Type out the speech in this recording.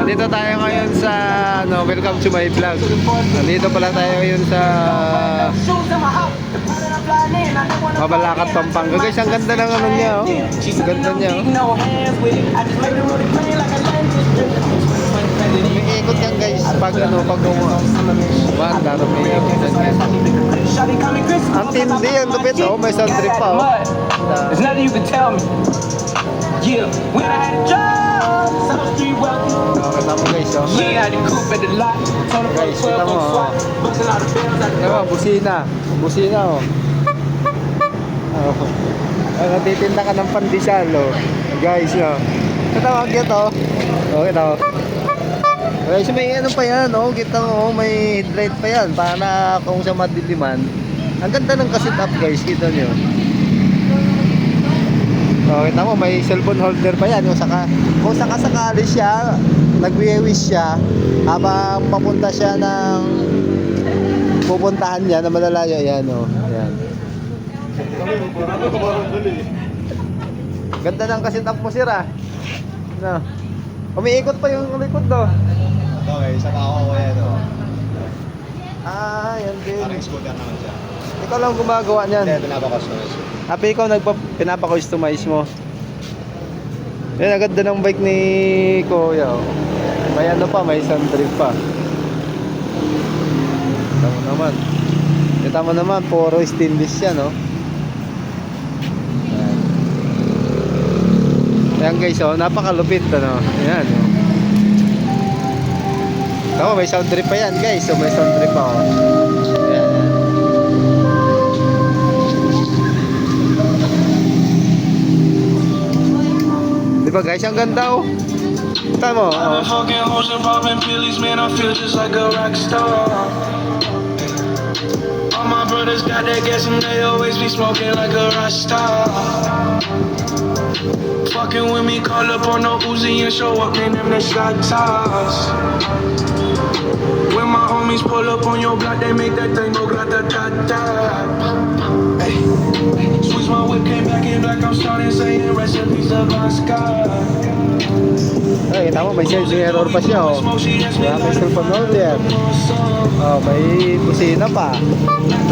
Nandito tayo ngayon sa ano, welcome to my vlog. Nandito pala tayo ngayon sa Mabalakat Pampanga. Guys, ang ganda ng ano niya, oh. Ang ganda niya, oh. Umiikot yan guys pag ano, pag umaan, daro may ikot yan guys. Ang tindi, ang lupit, oh. May sound trip pa, oh. There's nothing you can tell me. Yeah, when I had a job, South Street wealthy. Oh, kita mo oh. I had coop at the lot. Told her Guys, for kita 12 mo, on oh. A busina. Busina, oh. Oh. Oh, natitinda ka ng pandesal, oh. Guys, oh. Ito tawag ito, oh. Oh, ito. Guys, may ano pa yan, oh. Kita mo, oh, may headlight pa yan. Para kung sa madiliman. Ang ganda ng kasit up, guys. Kita nyo. Oh, kita mo, may cellphone holder pa yan. Kung saka, kung saka sakali siya, nagwiwis siya, habang papunta siya ng pupuntahan niya na malalayo, yan, oh. Ayan. Ganda ng kasit up mo, sira. No. Umiikot pa yung likod, no? Okay, sa ako ko yan, oh. Ah, yan din. Parang scooter naman siya. Ikaw lang gumagawa niyan. Hindi, pinapakustomize. Happy ikaw nagpa pinapa-customize mo. Yan, ang ganda ng bike ni Kuya. oh. May ano pa, may sunroof pa. Kita naman. Kita mo naman, puro stainless yan, no? Yan. Yan guys, oh, napakalupit, ano? Yan, oh. Tama, may sound trip pa yan, guys. So, may sound trip pa, oh. Yan, yan. Di ba guys, ang ganda oh. Tama. I've been fucking hoes and popping pillies, man. I feel just like a rock star. All my brothers got that gas and they always be smoking like a rock star. Fucking with me, call up on the Uzi and show up, man. Them the shot toss. When my homies pull up on your block, they make that thing go grata ta ta. Switch my whip, came back in black. I'm starting saying recipes of Oscar. Ay, kita mo, may sensing error pa siya oh. Kaya may cellphone holder. Oh, may busina pa. Let